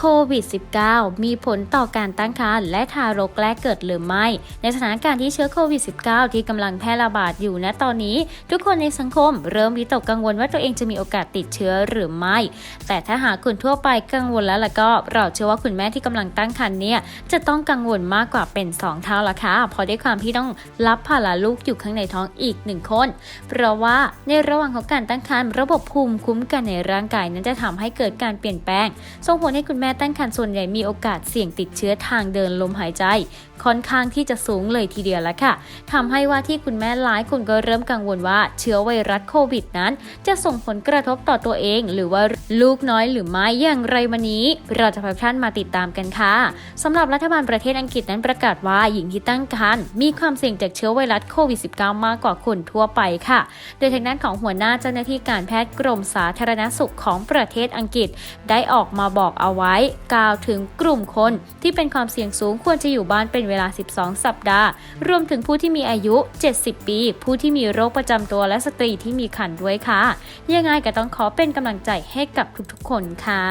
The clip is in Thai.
Mexico วิด -19 มีผลต่อการตั้งครรภ์และทารกแรกเกิดหรือไม่ ในสถานการณ์ที่เชื้อโควิด -19 ที่กำลังแพร่ระบาดอยู่ณตอนนี้ ทุกคนในสังคมเริ่มวิตกกังวลว่าตัวเองจะมีโอกาสติดเชื้อหรือไม่ แต่ถ้าหากคนทั่วไปกังวลแล้วล่ะก็ เราเชื่อว่าคุณแม่ที่กำลังตั้งครรภ์เนี่ยจะต้องกังวลมากกว่าเป็น 2 เท่าละค่ะเพราะด้วยความที่ต้องรับภาระลูกอยู่ข้างในท้องอีกหนึ่งคน เพราะว่าในระหว่างของการตั้งครรภ์ระบบภูมิคุ้มกันในร่างกายนั้นจะทำให้เกิดการเปลี่ยนแปลงส่งผลให้คุณแม่ตั้งครรภ์ส่วนใหญ่มีโอกาสเสี่ยงติดเชื้อทางเดินลมหายใจ ค่อนข้างที่จะสูงเลยทีเดียวละค่ะทำให้ว่าที่คุณแม่หลายคนก็เริ่มกังวลว่าเชื้อไวรัสโควิดนั้น จะส่งผลกระทบต่อตัวเอง หรือว่าลูกน้อยหรือไม่อย่างไรวันนี้ เราจะพาท่านมาติดตามกันค่ะสำหรับรัฐบาลประเทศอังกฤษนั้นประกาศว่าหญิงที่ตั้งครรภ์มีความเสี่ยงจากเชื้อไวรัสโควิด -19 มากกว่าคนทั่วไปค่ะ โดยทางด้านของหัวหน้าเจ้าหน้าที่การแพทย์กรมสาธารณสุขของประเทศอังกฤษ ได้ออกมาบอกเอาไว้ กล่าวถึงกลุ่มคนที่เป็นความเสี่ยงสูงควรจะอยู่บ้านเป็นเวลา 12 สัปดาห์ รวมถึงผู้ที่มีอายุ 70 ปี ผู้ที่มีโรคประจำตัวและสตรีที่มีขันด้วยค่ะ ยังไงก็ต้องขอเป็นกำลังใจให้กับทุกๆคนค่ะ